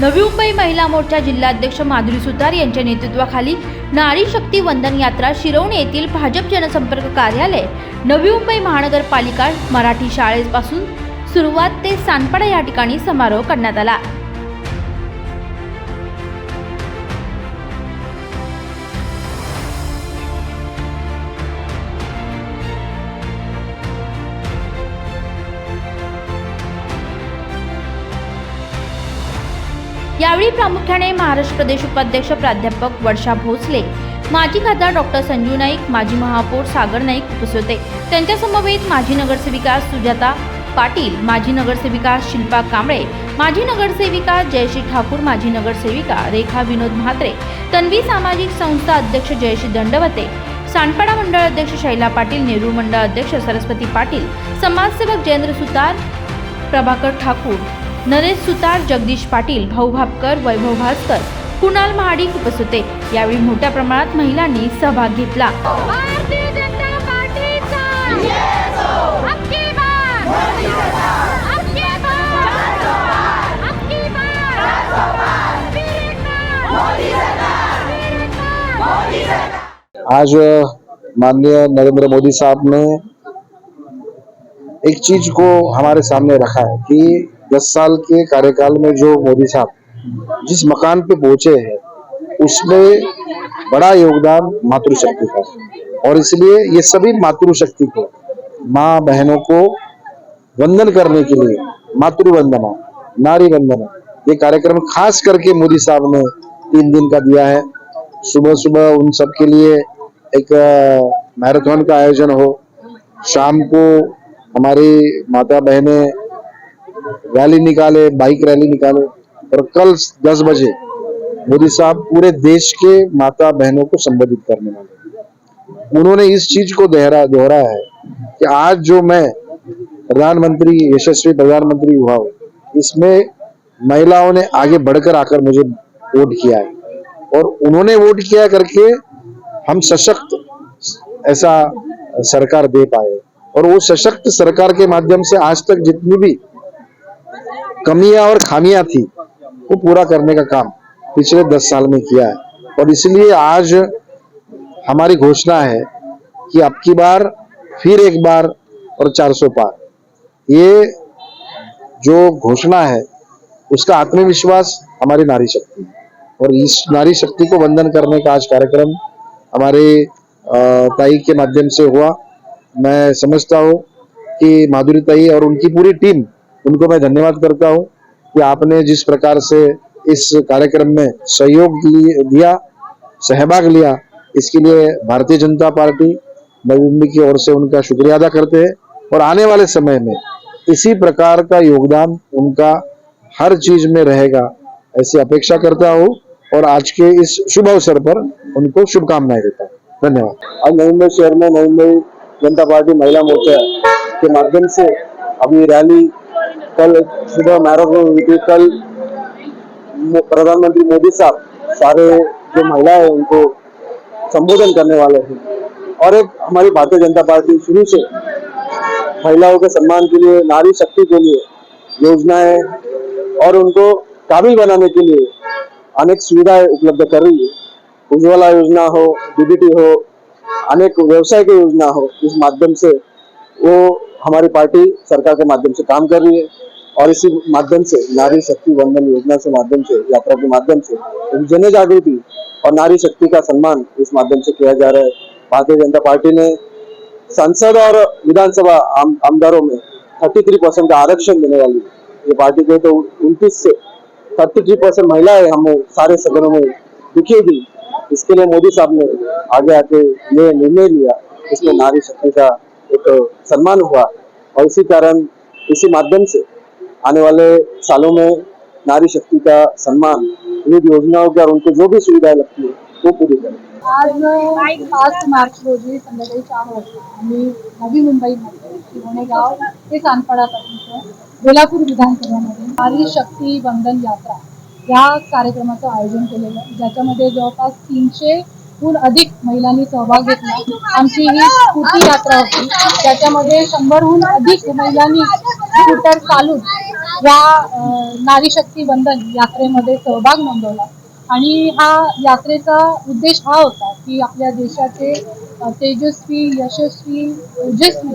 नवी मुंबई महिला मोर्चा जिल्हाध्यक्ष माधुरी सुतार यांच्या नेतृत्वाखाली नारी शक्ती वंदन यात्रा शिरवणे येथील भाजप जनसंपर्क कार्यालय नवी मुंबई महानगरपालिका मराठी शाळेपासून सुरुवात ते सानपाडा या ठिकाणी समारोह करण्यात आला. यावेळी प्रामुख्याने महाराष्ट्र प्रदेश उपाध्यक्ष प्राध्यापक वर्षा भोसले माजी खासदार डॉक्टर संजू नाईक माजी महापौर सागर नाईक उपस्थित होते. त्यांच्यासमवेत माजी नगरसेविका सुजाता पाटील माजी नगरसेविका शिल्पा कांबळे माजी नगरसेविका जयश्री ठाकूर माजी नगरसेविका रेखा विनोद म्हात्रे तन्वी सामाजिक संस्था अध्यक्ष जयश्री दंडवते सांडपाडा मंडळ अध्यक्ष शैला पाटील नेहरू मंडळ अध्यक्ष सरस्वती पाटील समाजसेवक जयेंद्र सुतार प्रभाकर ठाकूर नरेश सुतार जगदीश पाटील भाऊ भापकर वैभव भास्कर. कुणाल महाडिक उपस्थित होते. यावेळी मोठ्या प्रमाणात महिलांनी सहभाग घेतला. भारतीय जनता पार्टीचा. अबकी बार. अबकी बार. अबकी बार. फिर एक बार फिर एक बार आज माननीय नरेंद्र मोदी साहब ने एक चीज को हमारे सामने रखा है कि 10 साल के कार्यकाल में जो मोदी साहब जिस मकान पे पहुँचे हैं, उसमें बड़ा योगदान मातृशक्ति का और इसलिए ये सभी मातृशक्ति को, माँ बहनों को वंदन करने के लिए मातृवंदना, नारी वंदना, ये कार्यक्रम खास करके मोदी साहब ने तीन दिन का दिया है। सुबह सुबह उन सब के लिए एक मैराथन का आयोजन हो। शाम को हमारी माता बहनें रैली निकाले, बाइक रैली निकाले और कल 10 बजे मोदी साहब पूरे देश के माता बहनों को संबोधित करने वाले उन्होंने इस चीज़ को दोहरा, दोहराया है कि आज जो मैं प्रधानमंत्री यशस्वी प्रधानमंत्री हुआ हूँ, इसमें महिलाओं ने आगे बढ़कर आकर मुझे वोट किया है और उन्होंने वोट किया करके हम सशक्त ऐसा सरकार दे पाए। और वो सशक्त सरकार के माध्यम से आज तक जितनी भी कमियाँ और खामियाँ थी, वो पूरा करने का काम पिछले दस साल में किया है। और इसलिए आज हमारी घोषणा है कि अब की बार फिर एक बार और 400 पार। ये जो घोषणा है, उसका आत्मविश्वास हमारी नारी शक्ति और इस नारी शक्ति को वंदन करने का आज कार्यक्रम हमारे ताई के माध्यम से हुआ। मैं समझता हूँ कि माधुरी ताई और उनकी पूरी टीम उनको मैं धन्यवाद करता हूँ कि आपने जिस प्रकार से इस कार्यक्रम में सहयोग दिया, सहभाग लिया, इसके लिए भारतीय जनता पार्टी नवी की ओर से उनका शुक्रिया अदा करते हैं और आने वाले समय में इसी प्रकार का योगदान उनका हर चीज़ में रहेगा, ऐसी अपेक्षा करता हूँ और आज के इस शुभ अवसर पर उनको शुभकामनाएँ देता हूँ। धन्यवाद। आज नवी मुंबई शहर में नवी मुंबई जनता पार्टी महिला मोर्चा के माध्यम से अभी रैली कल सुबह मैराथन हुई थी। कल प्रधानमंत्री मोदी साहब, सारे जो महिलाएँ हैं, उनको संबोधन करने वाले हैं। और एक हमारी भारतीय जनता पार्टी शुरू से महिलाओं के सम्मान के लिए, नारी शक्ति के लिए योजनाएँ और उनको काबिल बनाने के लिए अनेक सुविधाएँ उपलब्ध कर रही है। उज्ज्वला योजना हो डीबीटी हो, अनेक व्यवसाय की योजना हो, इस माध्यम से वो हमारी पार्टी सरकार के माध्यम से काम कर रही है और इसी माध्यम से नारी शक्ति वंदन योजना से माध्यम से यात्रा के माध्यम से एक जन जागृति और नारी शक्ति का सम्मान इस माध्यम से किया जा रहा है भारतीय जनता पार्टी ने संसद और विधानसभा आम, आमदारों में 33 परसेंट का आरक्षण देने वाली। ये पार्टी के तो उनतीस से 33 परसेंट महिलाएँ हमें सारे सदनों में दिखेगी इसके लिए मोदी साहब ने आगे आके ये निर्णय लिया इसमें नारी शक्ति का एक सम्मान हुआ और इसी कारण इसी माध्यम से आने वाले सालों में नारी शक्ति का सम्मान विविध योजनाओं के और उनको जो भी सुविधाएं लगती है वो पूरी करें। आज पाच मार्च रोजी संध्याकाळी चार वाजता मी नवी मुंबईमध्ये शिवणे गाव ते सानपाडापर्यंत बेलापूर विधानसभेमध्ये नारी शक्ती वंदन यात्रा। या कार्यक्रमाचं आयोजन केलेलं ज्याच्यामध्ये जवळपास तीनशे तीनशेहून अधिक महिलांनी सहभाग घेतला. आमची ही स्कूटी यात्रा होती. त्याच्यामध्ये शंभरहून अधिक महिलांनी स्कूटर चालून या नारी शक्ती बंधन यात्रेमध्ये सहभाग नोंदवला. आणि हा यात्रेचा उद्देश हा होता की आपल्या देशाचे तेजस्वी यशस्वी ओजस्वी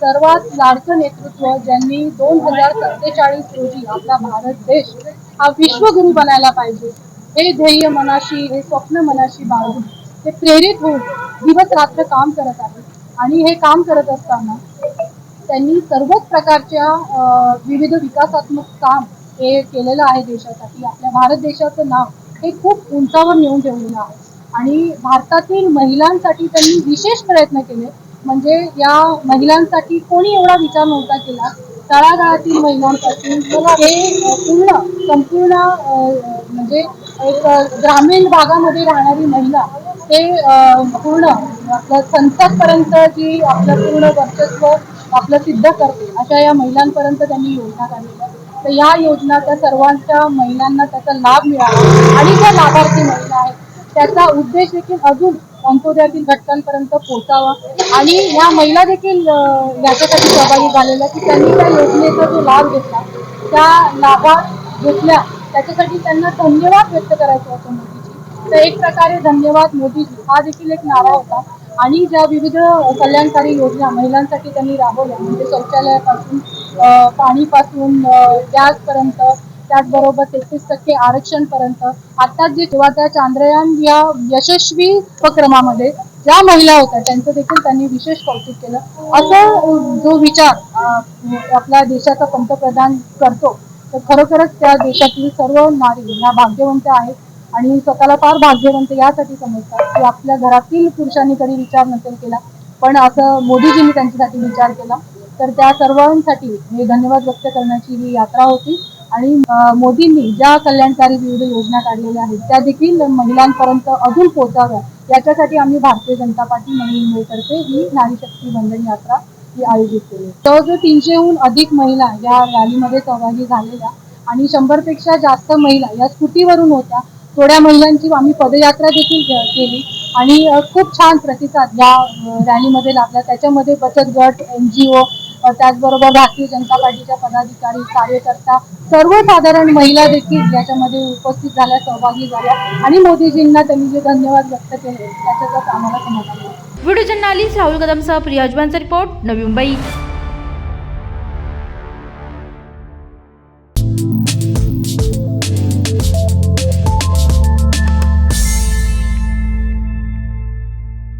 सर्वात लाडकं नेतृत्व ज्यांनी दोन हजार सत्तेचाळीस रोजी आपला भारत देश हा विश्वगुरु बनायला पाहिजे. हे ध्येय मनाशी हे स्वप्न मनाशी बाळगून ते प्रेरित होऊन दिवस रात्र काम करत आहेत. आणि हे काम करत असताना त्यांनी सर्वच प्रकारच्या विविध विकासात्मक काम हे केलेलं आहे देशासाठी. आपल्या भारत देशाचं नाव हे खूप उंचावर नेऊन ठेवलेलं आहे. आणि भारतातील महिलांसाठी त्यांनी विशेष प्रयत्न केले. म्हणजे या महिलांसाठी कोणी एवढा विचार नव्हता केला. तळागाळातील महिलांपासून हे पूर्ण संपूर्ण म्हणजे एक ग्रामीण भागामध्ये राहणारी महिला ते पूर्ण आपलं संसदपर्यंत जी आपलं पूर्ण वर्चस्व आपलं सिद्ध करते अशा या महिलांपर्यंत त्यांनी योजना काढलेल्या तर या योजना त्या सर्वांच्या महिलांना त्याचा लाभ मिळाला आणि ज्या लाभार्थी महिला आहेत त्याचा उद्देश देखील अजून अंत्योदयातील घटकांपर्यंत पोहोचावा आणि या महिला देखील याच्यासाठी सहभागी झालेल्या की त्यांनी त्या योजनेचा जो लाभ घेतला त्या लाभात घेतल्या त्याच्यासाठी त्यांना धन्यवाद व्यक्त करायचं होतं मोदीजी. तर एक प्रकारे धन्यवाद मोदीजी. हा देखील एक नारा होता. आणि ज्या विविध कल्याणकारी योजना महिलांसाठी त्यांनी राबवल्या म्हणजे शौचालयापासून पाणीपासून गॅसपर्यंत त्याचबरोबर तेहतीस टक्के आरक्षणपर्यंत. आता जे जेव्हा त्या चांद्रयान या यशस्वी उपक्रमामध्ये ज्या महिला होत्या त्यांचं देखील त्यांनी विशेष कौतुक केलं. असं जो विचार आपल्या देशाचा पंतप्रधान करतो तर खरोखरच त्या देशातील सर्व नारी ह्या भाग्यवंत आहेत आणि स्वतःला फार भाग्यवंत यासाठी समजतात की आपल्या घरातील पुरुषांनी कधी विचार नसेल केला. पण असं मोदीजींनी त्यांच्यासाठी विचार केला. तर त्या सर्वांसाठी मी धन्यवाद व्यक्त करण्याची ही यात्रा होती. आणि मोदींनी ज्या कल्याणकारी विविध योजना काढलेल्या आहेत त्या देखील महिलांपर्यंत अजून पोहोचाव्या याच्यासाठी आम्ही भारतीय जनता पार्टी नवी मुंबईतर्फे ही नारी शक्ती वंदन यात्रा ही आयोजित केली. जवळजवळ तीनशेहून अधिक महिला या रॅलीमध्ये सहभागी झालेल्या आणि शंभरपेक्षा जास्त महिला या स्कूटीवरून होत्या थोड्या महिलांची आम्ही पदयात्रा देखील केली. आणि खूप छान प्रतिसाद या रॅलीमध्ये लाभला. त्याच्यामध्ये बचत गट एन जी ओ त्याचबरोबर भारतीय जनता पार्टीच्या पदाधिकारी कार्यकर्ता सर्वसाधारण महिला देखील याच्यामध्ये उपस्थित झाल्या सहभागी झाल्या. आणि मोदीजींना त्यांनी जे धन्यवाद व्यक्त केले त्याच्यातच आम्हाला समाधान व्हिडिओ जर्नालिस्ट राहुल कदमसह प्रिया रिपोर्ट नवी मुंबई.